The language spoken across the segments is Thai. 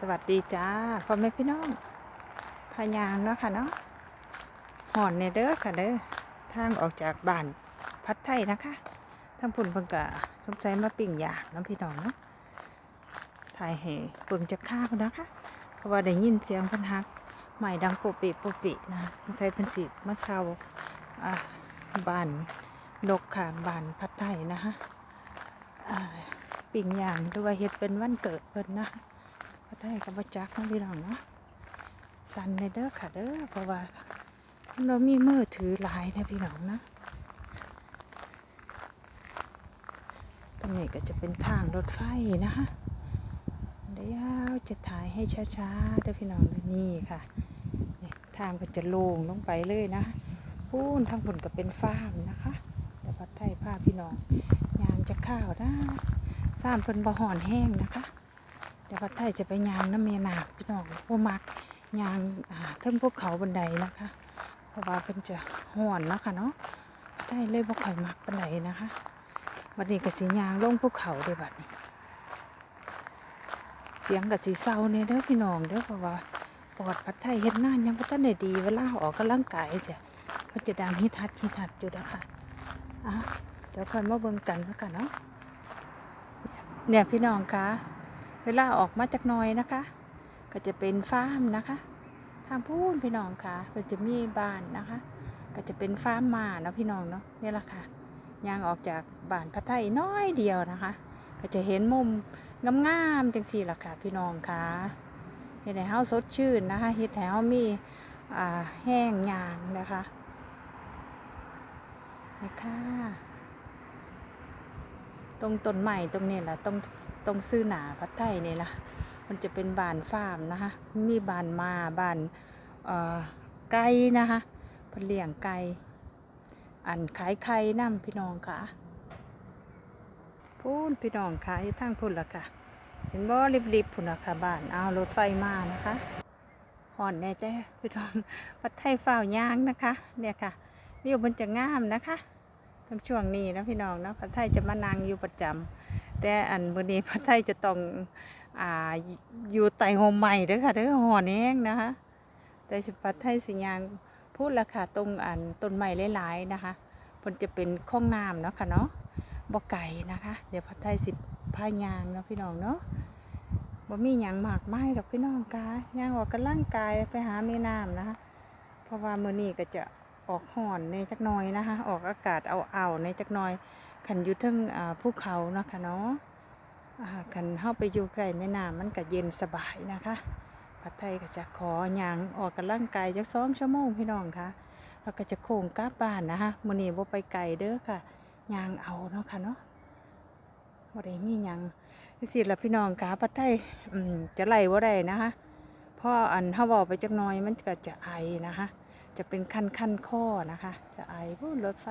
สวัสดีจ้าพ่อแม่พี่น้องพยางเนาะค่ะเนาะหอนในเด้อค่ะเด้อทางออกจากบ้านพัดไทยนะคะทาผุนเพิ่งกะสงสัยมาปิ่งยางน้ำพี่น้องเนาะถ่ายให้เบิ่งจะข้าวนะคะ เพราะว่าได้ยินเสียงพันฮักใหม่ดังโปะปิโปะปินะสงสัยเพิ่นสิมาเซาอ่าบ้านนกขางบ้านพัดไทยนะคะอ่าปิ่งยางด้วยเฮ็ดเป็นวันเกิดเพิ่นนะ ได้กับจักเนาะพี่น้องเนาะสันในเด้อค่ะเด้อเพราะว่าเรามีมือถือหลายนะพี่น้องนะตรงนี้ก็จะเป็นทางรถไฟนะคะเดี๋ยวจะถ่ายให้ช้าๆเด้อพี่น้องนี่ค่ะทางก็จะโล่งลงไปเลยนะพูนทางบนก็เป็นฟาร์มนะคะเดี๋ยวพัดไทยพาพี่น้องยางจะข้าวนะสร้างเพิ่นบ่ห่อนแห้งนะคะ เดี๋ยวพัดไทยจะไปยางน้ำเมียนาพี่น้องพวกมักยางอ่าเทิงภูเขาบันไดนะคะ เพราะว่าเป็นจะห่อนนะค่ะเนาะได้เลยบ่ค่อยมักบันไดนะคะวันนี้ก็สียางลงภูเขาด้วยบัดนี้ เสียงกับสีเศร้าเนี่ยเด้อพี่น้องเด้อเพราะว่าปอดพัดไทยเฮ็ดงานยังบ่ทันได้ดีเวลาออกกำลังกายเสียมันจะดังฮิตฮัดฮิตฮัดอยู่นะคะอะเดี๋ยวค่อยมาเบิ่งกันแล้วกันเนาะเนี่ยพี่น้องคะ เวลาออกมาจากหน้อยนะคะ ก็จะเป็นฟาร์มนะคะ ทางพูนพี่น้องค่ะมันจะมีบ้านนะคะ ก็จะเป็นฟาร์มมาเนาะพี่น้องเนาะนี่แหละค่ะยางออกจากบ้านพัทไทยน้อยเดียวนะคะ ก็จะเห็นมุมงามๆจังสี่ละค่ะ พี่น้องค่ะเฮ็ดให้เฮาสดชื่นนะคะเฮ็ดให้เฮามีแห้งยางนะคะนี่ค่ะ ตรงต้นใหม่ตรงนี้แหละตรงตรงซื้อหนาพัดไทยนี่แหละมันจะเป็นบานฟาร์มนะคะมีบานมาบานไก่นะคะเพิ่นเลี้ยงไก่อันขายไข่น้ำพี่น้องค่ะพูนพี่น้องขายทางพุ่นละค่ะ เห็นบ่ริบๆพุ่นละค่ะบ้านเอารถไฟมานะคะห่อนแน่ใจพี่น้องพัดไทยฝ้าวยางนะคะ เนี่ยค่ะวิวมันจะงามนะคะ ทำช่วงนี้นะพี่น้องนะผัดไทยจะมานั่งอยู่ประจำแต่อันมื้อนี้ผัดไทยจะต้องอ่าอยู่ใต้โฮมใหม่เด้อค่ะเด้อหอนแห้งนะคะ แต่สิผัดไทยสิยางพูดราคาตรงอันต้นไม้หลายๆนะคะมันจะเป็นข้องน้ำเนาะค่ะเนาะบ่ไก่นะคะ เดี๋ยวผัดไทยสิพายางเนาะพี่น้องเนาะบ่มีหยังหมากไมายดอกพี่น้องกาย่างออกกำลังกายไปหาแม่น้ำนะคะเพราะว่ามื้อนี้ก็จะ ออกห่อนในจักหน่อยนะคะ ออกอากาศเอาเอาในจักหน่อยขันอยู่เทึงอ่าภูเขาเนาะคะเนาะขันเข้าไปอยู่ใกล้แม่น้ำมันก็เย็นสบายนะคะผัดไทยก็จะขอยางออกกำลังกายจักสองชั่วโมงพี่น้องค่ะแล้วก็จะโค้งกลับบ้านนะคะมื้อนี้บ่ไปไกลเด้อค่ะยางเอาเนาะค่ะเนาะบ่ได้มีหยังสิล่ะพี่น้องค่ะผัดไทยอืมจะไล่บ่ได้นะคะพราะอันเฮาเว้าไปจักหน่อยมันก็จะไอนะคะ จะเป็นคันคันข้อนะคะ จะไอพูดรถไฟ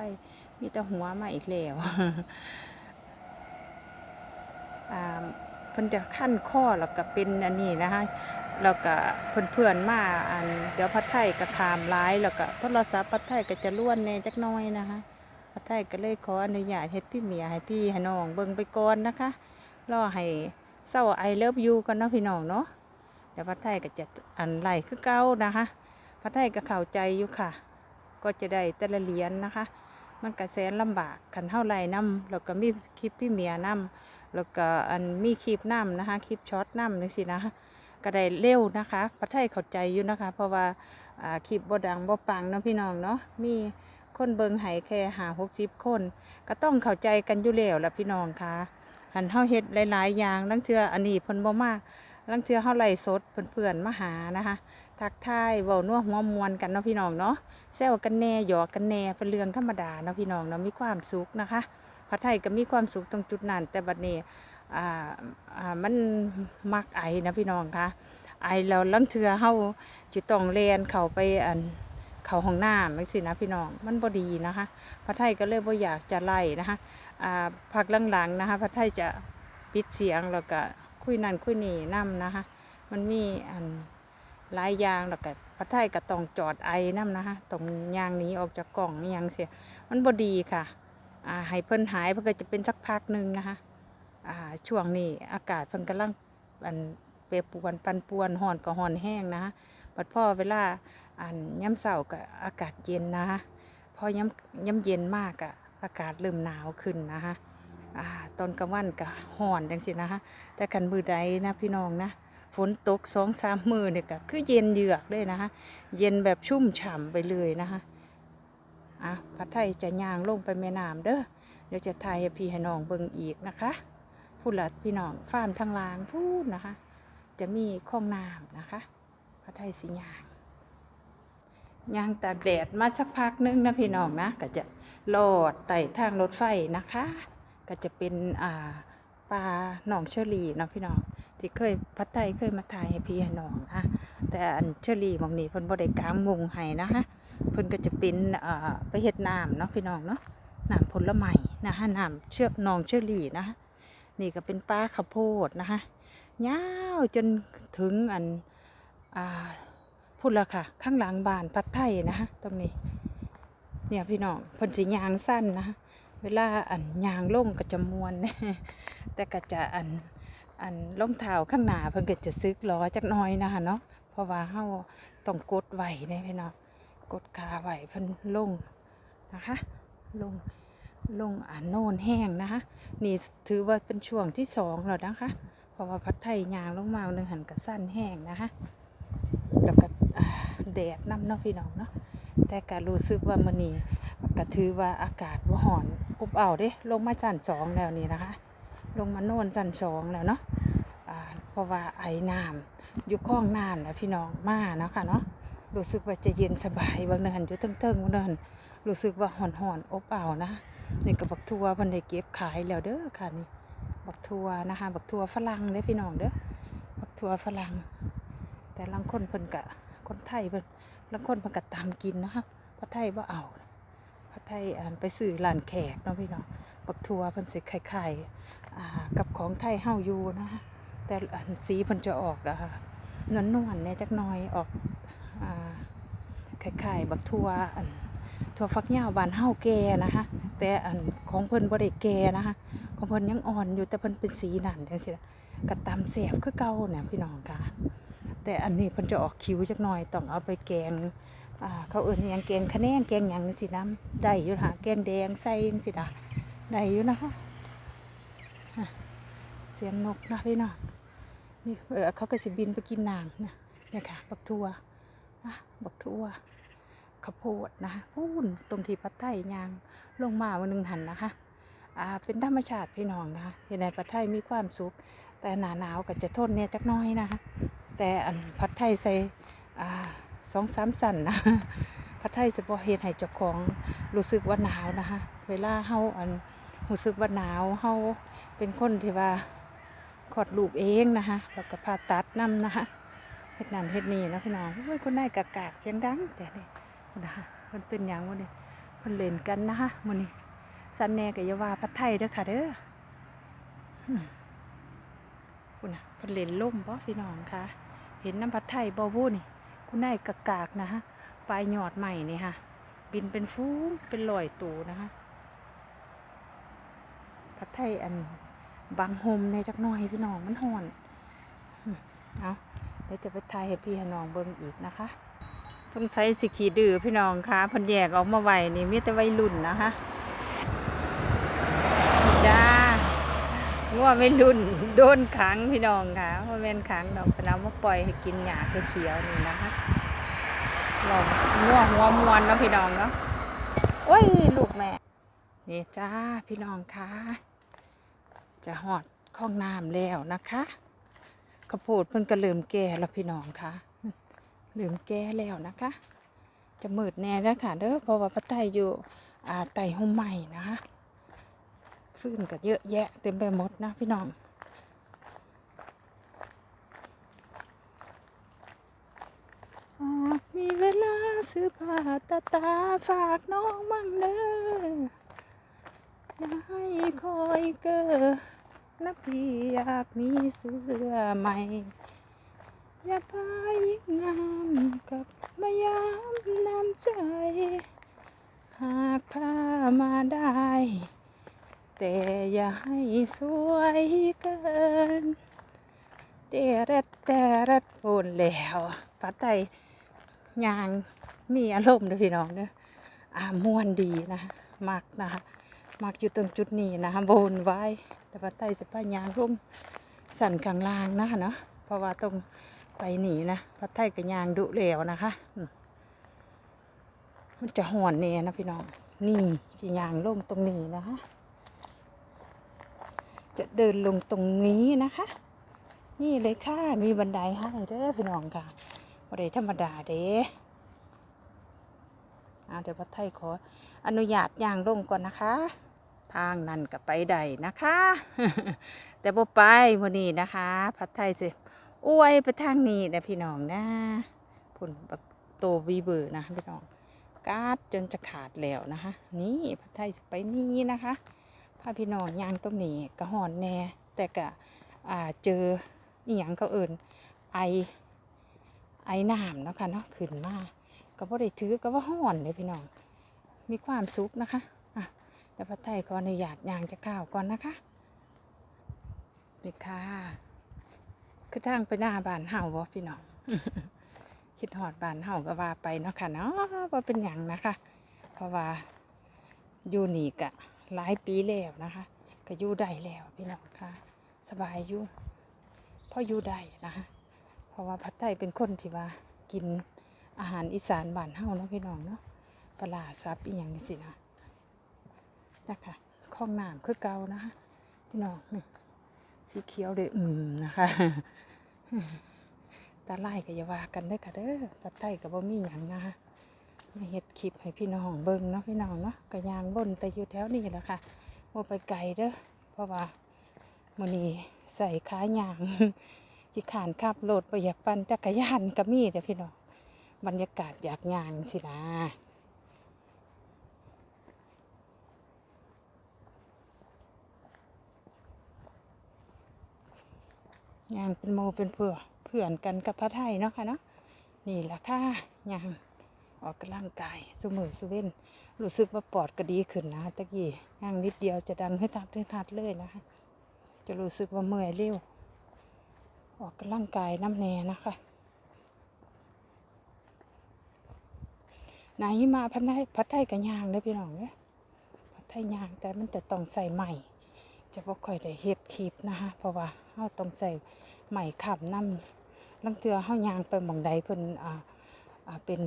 มีแต่หัวมาอีกแล้วอ่าเพิ่นจะขั้นข้อแล้วก็เป็นอันนี้นะคะแล้วก็เพื่อนๆมาอันเดี๋ยวพัดไทยก็ขามร้ายแล้วก็โทรศัพท์พัดไทยก็จะล้วนแน่จักน้อยนะคะพัดไทยก็เลยขออนุญาตเฮ็ดพี่เมียให้พี่ให้น้องเบิ่งไปก่อนนะคะรอให้เศร้าไอเลิฟยูกันเนาะพี่น้องเนาะเดี๋ยวพัดไทยก็จะอันไล่คือเก่านะคะ พระไทยก็เข้าใจอยู่ค่ะ ก็จะได้แต่ละเหรียญนะคะ มันก็แสนลำบากขันเท่าไรน้ำแล้วก็มีคลิปพี่เมียน้ำแล้วก็อันมีคลิปน้ำนะคะคลิปช็อตน้ำนี่สินะคะก็ได้เร็วนะคะพระไทยเข้าใจอยู่นะคะ เพราะว่าคลิปบ่ดังบ่ปังเนาะพี่น้องเนาะมีคนเบิงไห้แค่หาหกสิบคน ก็ต้องเข้าใจกันอยู่แล้วละพี่น้องค่ะหันเฮาเฮ็ดหลาย ๆ อย่างลังเทืออันนี้เพิ่นบ่มาลังเทือเฮาไล่สดเพื่อนๆมาหานะคะ ทักทายเว้านัวหัวมวนกันเนาะพี่น้องเนาะแซวกันแน่หยอกกันแน่เป็นเรื่องธรรมดาเนาะพี่น้องเนาะมีความสุขนะคะพระไทยก็มีความสุขตรงจุดนั้น แต่บัดนี้อ่าอ่ามันมักไอนะพี่น้องคะไอแล้วลังเทือเฮาจิต้องเรียนเข้าไปอันเข้าห้องน้ำไม่สินะพี่น้องมันบ่ดีนะคะพระไทยก็เลยบ่อยากจะไล่นะคะอ่าพักหลังๆนะคะพระไทยจะปิดเสียงแล้วก็คุยนั่นคุยนี่นํนะคะ มันมีอัน หลายอย่างแล้วก็พระไทยก็ต้องจอดไอน้ำนะคะต้องยางนี้ออกจากกล่องนี่ยังเสียมันบดีค่ะอ่าให้เพิ่นหายเพิ่นก็จะเป็นสักพักหนึ่งนะคะอ่าช่วงนี้อากาศเพิ่นกำลังอันเปรปวนปันป่วนห่อนก็ห่อนแห้งนะบัดพ่อเวลาอันย้ำเสาก็อากาศเย็นนะพอย้ำย้ำเย็นมากอะอากาศเริ่มหนาวขึ้นนะคะอ่าตอนกลางวันก็ห่อนจังสินะคะแต่กันมือใดนะพี่น้องนะ ฝนตกสองสามมือเนี่ยก็คือเย็นเยือกเลยนะคะ เย็นแบบชุ่มฉ่ำไปเลยนะคะอะพัดไทยจะย่างลงไปแม่น้ำเด้อเดี๋ยวจะถ่ายให้พี่ให้น้องเบิ่งอีกนะคะพูดละพี่น้องฟาร์มทางลางพูดนะคะ จะมีคลองน้ำนะคะพัดไทยสิย่างย่างตากแดดมาสักพักนึงนะพี่น้องนะก็จะลอดไต่ทางรถไฟนะคะ ก็จะเป็นอ่าปลาหนองเชอรี่นะพี่น้อง ที่เคยพัดไทยเคยมาถ่ายให้พี่ให้น้องนะแต่อันเชอรี่บางนี้เพิ่นบ่ได้กางมุงให้นะคะเพิ่นก็จะเป็นอ่าไปเฮ็ดน้ำเนาะพี่น้องเนาะน้ำผลไม้นะคะน้ำเชือกหนองเชอรี่นะคะนี่ก็เป็นปลาข้าวโพดนะคะยาวจนถึงอันอ่าพูดและค่ะ ข้างหลังบ้านพัดไทยนะคะตรงนี้ เนี่ยพี่น้องเพิ่นสิยางสั้นนะคะเวลาอันยางลงก็จะมวนแต่ก็จะอัน อันรองเท้าข้างหน้าเพิ่นก็จะซึกล้อจักน้อยนะคะเนาะเพราะว่าเฮาต้องกดไว้เนี่ยพี่น้องกดขาไว้เพิ่นลงนะคะลงลงอ่านโน่นแห้งนะคะนี่ถือว่าเป็นช่วงที่สองแล้วนะคะเพราะว่าพัดไทยยางลงมาหนึ่งหันกับสั้นแห้งนะคะแล้วก็แดดน้ำเนาะพี่น้องเนาะแต่ก็รู้สึกว่ามื้อนี้ก็ถือว่าอากาศว่าร้อนอบอ้าวเด้ลงมาสั้นสองแล้วนี่นะคะ ลงมาโน่นสันสองแล้วเนาะเพราะว่าไอ้น้ำอยู่คลองนานนะพี่น้องมาเนาะค่ะเนาะรู้สึกว่าจะเย็นสบายบางเนินอยู่เทิงๆบางเนินรู้สึกว่าห่อนๆอบอ้าวนะนี่กับบักทัวเพันได้เก็บขายแล้วเด้อค่ะนี่บักทัวนะคะบักทัวฝรั่งเด้อพี่น้องเด้อบักทัวฝรั่ง แต่ลังคนเพิ่นกะคนไทยเพิ่นลังคนเพิ่นกะตามกินเนาะคะพระไทยบ่เอาพระไทยไปซื้อร้านแขกเนาะพี่น้องบักทัวเพิ่นสิคล้ายๆอ่ กับของไทยเฮาอยู่นะคะแต่สีเพิ่นจะออกอนวลนวลๆเนี่ยจักหน่อยออกอ่าคล้ายๆบักทัวทัวฟักยาวบานเฮาแก่นะคะแต่อันของเพิ่นบ่ได้แก่นะคะของเพิ่นยังอ่อนอยู่แต่เพิ่นเป็นสีนั่นจังซี่ละกระตำแสบคือเก่าเนี่ยพี่น้องค่ะ แต่อันนี้เพิ่นจะออกคิ้วจักหน่อยต้องเอาไปแกงเขาเอิ้นอิหยังแกงคะแนนแกงหยังจังซี่นะได้อยู่ค่ะแกงแดงใส่จังซี่ล่ะได้อยู่นะคะ สียงนกนะพี่น้องนี่เขาก็สิบินไปกินนางนะเนี่ยค่ะบักทัวนะบักทัวข้าวโพดนะพูนตรงที่ปัดไทยยางลงมาวันหนึ่งหันนะคะอ่าเป็นธรรมชาติพี่น้องนะคะเห็นในปัดไทยมีความสุข แต่หนาหนาวก็จะทนเนี่ยจักน้อยนะคะแต่อันผัดไทยใส่อ่าสองสามสันนะผัดไทยจะบ่เฮ็ดให้เจ้าของรู้สึกว่าหนาวนะคะเวลาเฮาอันรู้สึกว่าหนาวเฮาเป็นคนที่ว่า ขอดลูกเองนะคะแล้วก็ผ่าตัดนำนะคะเฮ็ดนั่นเฮ็ดนี่นะพี่น้องโอ้ยคนได้กากากเสียงดังแต่นี่นะคะมันเป็นอย่างวะนี่มันเล่นกันนะคะมื้อนี้สันแน่กับยาวาพัดไทยเด้อค่ะเด้อคุณน่ะเพิ่นเล่นล่มบ่พี่น้องคะเห็นน้ำพัดไทยบ่วู้นี่คุณนายกากากนะคะปลายหยอดใหม่นี่ค่ะ บินเป็นฟูงเป็นลอยตูนะคะผัดไทยอัน บางโฮมในจักหน่อยพี่น้องมันห่อนเอาเดี๋ยวจะไปทายให้พี่น้องเบิ่งอีกนะคะต้องใช้สิขีดื้อพี่น้องคะพันแยกออกมาไว้นี่มีแต่วัยรุ่นนะคะจ้าว่าไม่รุ่นโดนขังพี่น้องค่ะเพราะแม่นขังดอกเป็นเอามาปล่อยให้กินหญ้าเขียวๆนี่นะคะลองง่วงหัวมวนเนาะพี่น้องเนาะโอ้ยลูกแม่นี่จ้าพี่น้องคะ จะหอดข้องน้ำแล้วนะคะข้าวโพดเพิ่นก็เริ่มแก่แล้วพี่น้องคะเริ่มแก่แล้วนะคะ จะมืดแน่แล้วค่ะเด้อเพราะว่าพระไตอยู่ไต่ห่มใหม่นะคะฟืนก็เยอะแยะเต็มไปหมดนะพี่น้องมีเวลาซื้อผ้าตาตาฝากน้องมั่งเด้ออย่าให้คอยเก้อ นะพี่อยากมีเสื้อใหม่ อย่าพายิ่งงามกับมายามน้ำใจ หากพามาได้ แต่อย่าให้สวยเกิน เตเรดแต่เรดโอนแล้วปัดไทยยางมีอารมณ์ด้อพี่น้องเด้ออ่าม่วนดีนะ มักนะคะมักอยู่ตรงจุดนี้นะคะโบนไว้ แต่ปัดไทยจะไปยางร่มสั่นข้างล่างนะคะเนาะเพราะว่าต้องไปหนีนะปัดไทยก็ยางดุแล้วนะคะ มันจะห่อนเนี่ยนะพี่น้อง นี่จะยางร่มตรงนี้นะคะ จะเดินลงตรงนี้นะคะ นี่เลยค่ะ มีบันไดให้เด้อพี่น้องค่ะบันไดธรรมดาเด้เอาเดี๋ยวพัดไทยขออนุญาตย่างลงก่อนนะคะ ทางนั้นก็ไปได้นะคะ แต่บ่ไปวันนี้นะคะพัดไทยสิอวยไปทางนี้นะพี่น้องนะพุ่นบักโตวีเบอร์นะพี่น้องกาดจนจะขาดแล้วนะคะ นี่พัดไทยสิไปนี่นะคะพาพี่น้องย่างตรงนี้กระหอนแน่แต่ก็เจออีหยังเขาเอิ่นไอไอน้ำเนาะค่ะเนาะขึ้นมาก็บ่ได้ถือก็ว่าห้อนเลยพี่น้อง มีความสุขนะคะ อะเดี๋ยวพระไทยขออนุญาตย่างจะข้าวก่อนนะคะไปค่ะ คือทางไปหน้าบ้านเฮาบ่พี่น้องคิดหอดบ้านเฮาก็ว่าไปเนาะค่ะเนาะว่าเป็นหยังนะคะ เพราะว่าอยู่นี่กะหลายปีแล้วนะคะ ก็อยู่ได้แล้วพี่น้องค่ะ สบายอยู่เพราะอยู่ได้นะคะเพราะว่าพัดไทยเป็นคนที่ว่ากินอาหารอีสานบ้านเฮาเนาะพี่น้องเนาะปลาร้าซับอีหยังนี่สินะ นะคะข้องน้ำคือเก่านะคะพี่น้องนี่สีเขียวเลยอืมนะคะตาไล่ก็อย่าวากันเด้อค่ะเด้อพัดไทยกับบ่มีหยังนะคะมาเฮ็ดคลิปให้พี่น้องเบิ่งเนาะพี่น้องเนาะกระยางบนแต่อยู่แถวนี้แหละค่ะว่าไปไกลเด้อเพราะว่ามื้อนี้ใส่ขายางที่ขานขับรถไปอยากปั่นจักรยานก็มีเด้อพี่น้องบรรยากาศอยากยางสินะ ยางเป็นโมเป็นเพื่อเพื่อนกันกับพระไทยเนาะค่ะเนาะนี่แหละค่ะยางออกกำลังกายสมือสุเว้นรู้สึกว่าปอดก็ดีขึ้นนะตะกี้ย่างนิดเดียวจะดังให้ทัดให้ทัดเลยนะคะ จะรู้สึกว่าเมื่อยเร็วออกกำลังกายน้ำแน่นะคะไหนมาพันไทยพัดไทยกับยางเลยพี่น้องเนี่ยพัดไทยยางแต่มันจะต้องใส่ใหม่ จะบ่ค่อยได้เฮ็ดคลิปนะคะเพราะว่าเราต้องใส่ ใหม่ขับน้ำลังเทือเฮายางไปหมองใดเพิ่นอ่าอ่าเป็น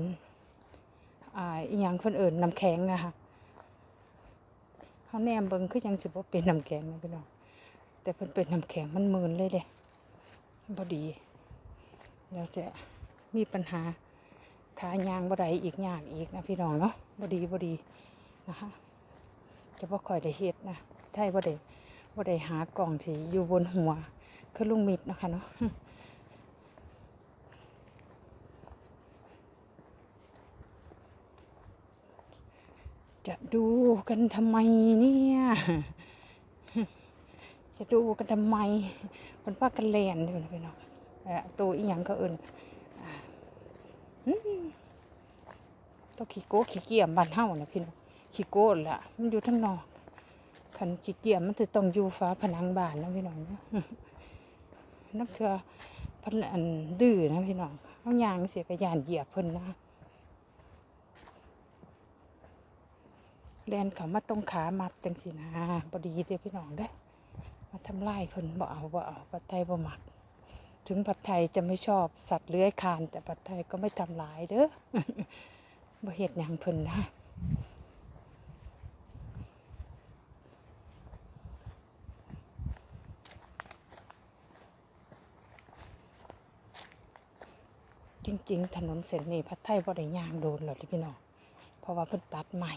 อ่าอีหยังคนอื่นน้ำแข็งนะคะเขาแนมเบิงคือยังสิบ่เป็นน้ำแข็งนะพี่น้องแต่เพิ่นเป็นน้ำแข็งมันมืนเลยเด้พอดีเดี๋ยวจะมีปัญหาขายางบ่ได้อีกยากอีกนะพี่น้องเนาะบ่ดีบ่ดีนะคะจะบ่ค่อยได้เฮ็ดนะไทยบ่ได้บ่ได้หากล่องที่อยู่บนหัว คือลุงมิดนะคะเนาะจะดูกันทำไมเนี่ย จะดูกันทำไมมันป้ากันแลนอยู่นะพี่น้องตัวอีหยังก็เอินอ่าอืมตัวขี้โก้ขี้เกียมบ้านเฮานะพี่น้องขี้โก้ละมันอยู่ทั้งนอกคันขี้เกียมมันจะต้องอยู่ฟ้าผนังบ้านนะพี่น้องเนาะนับเถื่อพันอันดื้อนะพี่น้องเอายางเสียกระยานเหยียบเพิ่นนะแลนเขามาตรงขามับจังสินะบดีเด้อพี่น้องเด้อมาทำลายเพิ่นบ่เอาบ่เอาปัดไทยบ่มัก ถึงปัดไทยจะไม่ชอบสัตว์เลื้อยคลาน แต่ปัดไทยก็ไม่ทำลายเด้อบ่เฮ็ดหยังเพิ่นนะ จริง ๆ ถนนเส้นนี้พัดไทยบ่ได้ย่างโดนหรอกเด้อพี่น้องเพราะว่าเพิ่นตัดใหม่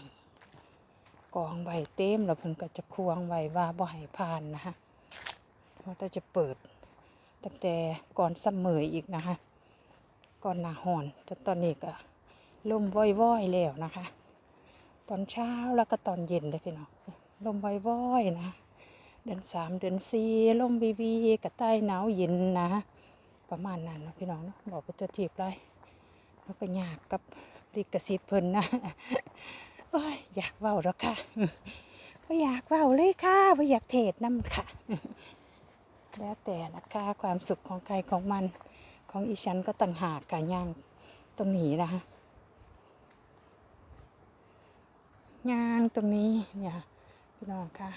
กองไว้เต็มแล้วเพิ่นก็จะควงไว้ว่าบ่ให้ผ่านนะคะเพราะแต่จะเปิดตั้งแต่ก่อนซัมออีกนะคะ ก่อนหน้าร้อนจนตอนนี้ก็ลมว่อยๆแล้วนะคะ ตอนเช้าแล้วก็ตอนเย็นเลยพี่น้องลมว่อยๆนะ เดือนสามเดือนสี่ลมบีบีกระใต้หนาวเย็นนะ ประมาณนั้นนะพี่น้องเนาะบอกไปตัวทีบเลยแล้วก็ยากกับลิกสิทธิ์เพิ่นนะโอ้ยอยากเว้าแล้วค่ะไม่อยากเว้าเลยค่ะไม่อยากเทศน้ำค่ะ แล้วแต่นะคะความสุขของใครของมัน ของอีฉันก็ต่างหากกะย่างตรงนี้นะคะย่างตรงนี้เนี่ยพี่น้องค่ะ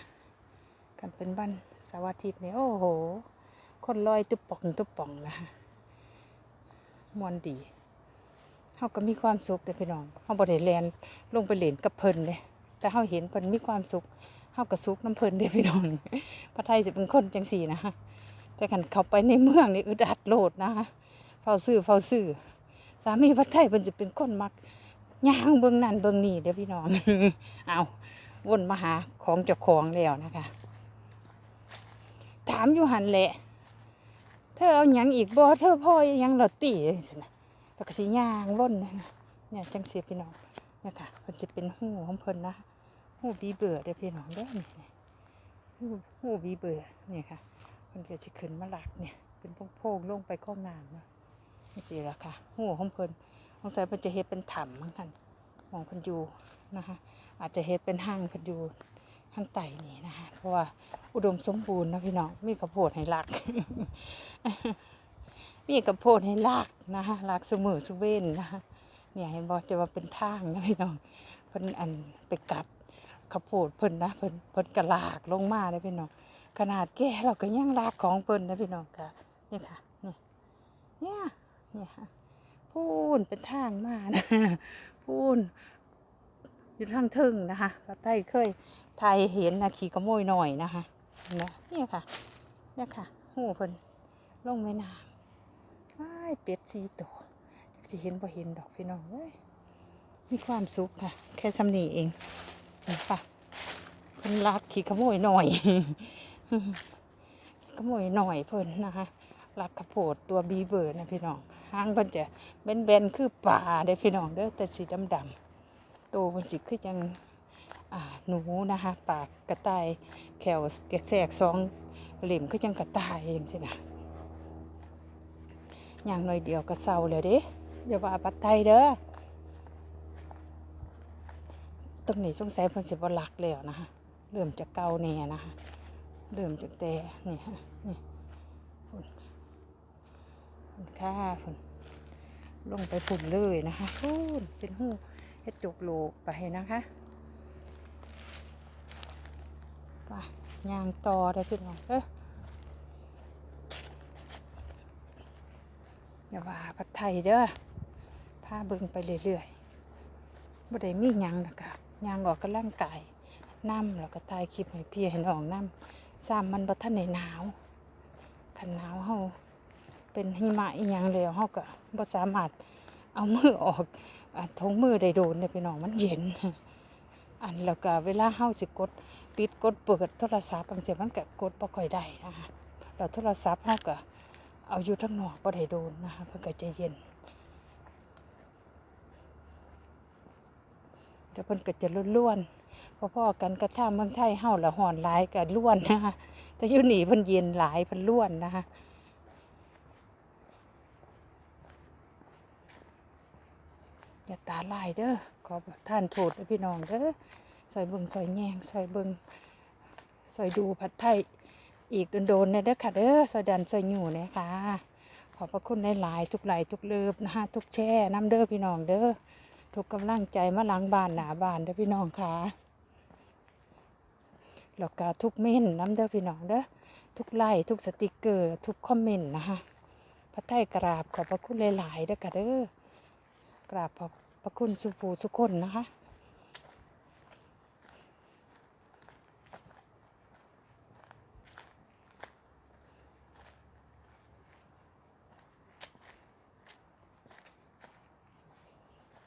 กันเป็นบ้านสาร์อาทิตย์เนี่ยโอ้โห คนลอยตุบป่องตุบป่องนะคะมวนดีเขาก็มีความสุขเลยพี่น้องเขาบริแลนลงไปเล่นกับเพิ่นเลยแต่เขาเห็นเพิ่นมีความสุขเขาก็สุขน้ำเพิ่นเด้พี่น้องพระไทยจะเป็นคนจังสี่นะแต่ขันเข้าไปในเมืองนี่อึดอัดโลดนะคะเฝ้าซื้อเฝ้าซื้อสามีพระไทยเพิ่นจะเป็นคนมักย่างเบิ่งนั่นเบิ่งนี่เด้อพี่น้องเอาวนมาหาของเจ้าของแล้วนะคะ ถามอยู่หันแหละ เธอเอาหยังอีกบ่เธอพ่อยังหลอตีสินะแล้วก็สิย่างวนนเนี่ยจังเสียพี่น้องเนี่ยค่ะเพิ่นจะเป็นหูของเพิ่นนะหูบีเบื่อเด้อพี่น้องเด้อนี่นี่หูหูบีเบื่อเนี่ยค่ะเพิ่นก็สิขึ้นมาหลักเนี่ย เป็นโพงๆลงไปข้องน้ำนะนี่สิละค่ะหูของเพิ่นสงสัยเพิ่นจะเฮ็ดเป็นถ้ำมั้งท่านมองเพิ่นอยู่นะคะอาจจะเฮ็ดเป็นห้างเพิ่นอยู่ ข้างใต้นี่นะคะเพราะว่าอุดมสมบูรณ์นะพี่น้องมีข้าวโพดให้ลัก มีกระโพดให้ลากนะคะลากเสมอสเวนนะคะเนี่ยเห็นบอกจะว่าเป็นทางนะพี่น้องเพิ่นอันไปกัดข้าวโพดเพิ่นนะเพิ่นเพิ่นกระลากลงมาเลยพี่น้องขนาดแก่เราก็ยังลากของเพิ่นนะพี่น้องค่ะนี่ค่ะนี่เนี่ยเนี่ยค่ะพูนเป็นทางมานะพูนอยู่ทางทึ่งนะคะพระไต้เคย ไทยเห็นนะขี่ขโมยหน่อยนะคะเห็นะเนี่ยค่ะเนี่ยค่ะหูเพิ่นลงแม่น้ำว้เป็ดสีตัวจักสิเห็นบ่เห็นดอกพี่น้องเว้ยมีความสุขค่ะ แค่สำนีเองนี่ค่ะเพิ่นลักขี่ขโมยหน่อยขโมยหน่อยเพิ่นนะคะลักกระโพดตัวบีเบิร์นะพี่น้องหางเพิ่นจะเบนๆคือป่าเด้พี่น้องเด้อแต่สีดำๆตัวเพิ่นสิคือจัง หนูนะคะ ปากกระต่ายแขวแสกสองเหล่มคือจังกระต่ายเองสินะอย่างหน่อยเดียวก็เศร้าเลยเด้อย่าว่าปัดไทยเด้อตรงนี้สงสัยเพิ่นสิบ่รักแล้วนะคะเริ่มจะเก่าแน่นะคะเริ่มจากแต่นี่ฮะนี่ฝุ่นฝุ่นค่าฝุ่นลงไปฝุ่นเลยนะคะฝุ่นเป็นหูเฮ็ดจกโลกไปนะคะไป ยางต่อได้อพี่น้องเอ้อย่าว่าผัดไทยเด้อพาเบิ่งไปเรื่อยๆบ่ได้มีหยังนะคะยางออกกำลังกายน้ำแล้วก็ถ่ายคลิปให้พี่ให้น้องน้ำซ้ำมันบ่ทันได้หนาวคันหนาวเฮาเป็นหิมะอีหยังแล้วเฮาก็บ่สามารถเอามือออกอะทงมือได้โดนเนี่ยพี่น้องมันเย็น อันแล้วก็เวลาเฮาสิกด ปิดกดเปิดโทรศัพท์บางเสียมันก็กดบ่ค่อยได้นะคะแล้วโทรศัพท์เฮาก็เอาอยู่ทั้งนอกบ่ได้โดนนะคะเพื่อก็ใจเย็นแต่เพิ่นก็จะล้วนๆพอๆกันกระท่าเมืองไทยเฮาละห่อนหลายก็ล้วนนะคะแต่อยู่นี่เพิ่นเย็นหลายเพิ่นล้วนนะคะอย่าตาลายเด้อขอท่านโทษเด้อพี่น้องเด้อ ซอยเบิงซอยแยงซอยเบิงซอยดูผัดไทยอีกโดนๆเนี่ยเด้อค่ะเด้อสอยดันสอยอยู่เนี่ยค่ะ ขอบพระคุณในหลายๆทุกไหลายทุกเลิฟนะฮะทุกแช่น้ำเด้อพี่น้องเด้อทุกกำลังใจมาหลังบ้านหนาบ้านเด้อพี่น้องค่ะแล้วก็ทุกเม่นน้ำเด้อพี่น้องเด้อทุกไลค์ทุกสติกเกอร์ทุกคอมเมนต์นะคะพระไทยกราบขอบพระคุณหลายๆเด้อค่ะเด้อกราบขอบพระคุณสุภูสุคนนะคะ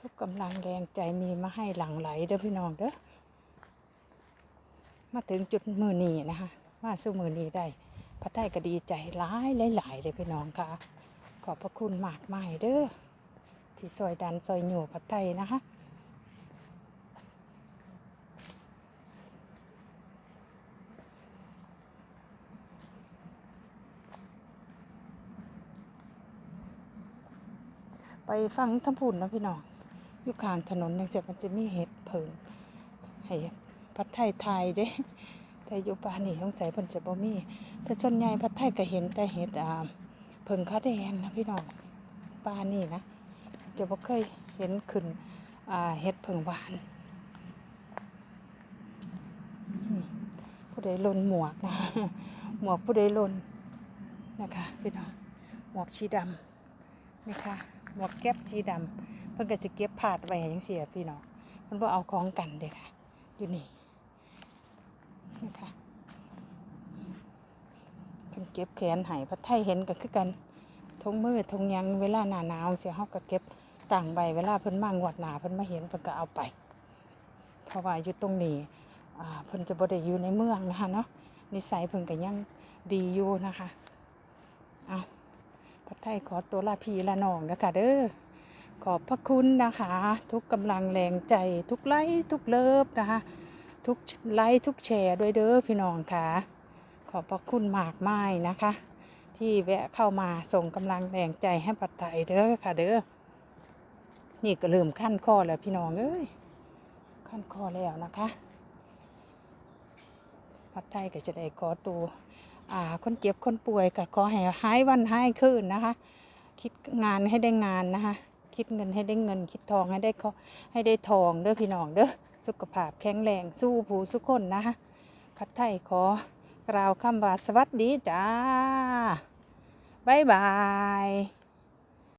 ทุ กำลังแรงใจมีมาให้หลังไหลเด้อพี่น้องเด้อมาถึงจุดมือนีนะคะมาสู้มือนีได้พระไทยก็ดีใจหลายหลายๆเลยพี่น้องค่ะ ขอบพระคุณมากมายเด้อที่ซอยดันซอยหนูพระไทยนะคะไปฟังทั้งพุ่นนะพี่น้อง อยู่ข้างถนนยังเสียมันจะมีเห็ดเผิงให้พัดไทยไทยเด้ แต่อยู่ปานนี่สงสัยเพิ่นจะบ่มีแต่ส่วนใหญ่ผัดไทยก็เห็นแต่เห็ดอ่าเพิงขาแดงนะพี่น้องปานนี่นะจะบ่เคยเห็นขึ้นอ่าเห็ดเพิงหวานผู้ใดลนหมวกนะหมวกผู้ใดลนนะคะพี่น้องหมวกสีดำนี่ค่ะหมวกแก๊ปสีดำ พิ่นก็สิเก็บผาดไว้จังซี่อะพี่น้องเพิ่นบ่เอาของกันเด้ค่ะ อยู่นี่นะคะเพิ่นเก็บแขนให้พัดไทยเห็นก็คือกันทงมือทงยังเวลาหน้าหนาวเสียเฮาก็เก็บต่างใบเวลาเพิ่นมางวดหน้าเพิ่นมาเห็นเพิ่นก็เอาไป เพราะว่าอยู่ตรงนี้อ่าเพิ่นจะบ่ได้อยู่ในเมืองนะคะเนาะนิสัยเพิ่นก็ยังดีอยู่นะคะเอาพัดไทยขอตัวลาพี่ละน้องนะคะเด้อ ขอบพระคุณนะคะ ทุกกำลังแรงใจทุกไลค์ทุกเลิฟนะคะ ทุกไลค์ทุกแชร์ด้วยเด้อพี่น้องค่ะ ขอบพระคุณมากมายนะคะ ที่แวะเข้ามาส่งกำลังแรงใจให้ปัดไทยเด้อค่ะเด้อนี่ก็เริ่มขั้นข้อแล้วพี่น้องเอ้ยขั้นข้อแล้วนะคะปัดไทยก็จะได้ขอตัวอ่าคนเจ็บคนป่วยก็ขอให้หายวันหายคืนนะคะ คิดงานให้ได้งานนะคะ คิดเงินให้ได้เงิน คิดทองให้ได้ขอให้ได้ทองเด้อพี่น้องเด้อสุขภาพแข็งแรงสู้ผู้สุกคนนะคะพัดไทยขอกล่าวคำว่าสวัสดีจ้าบายบาย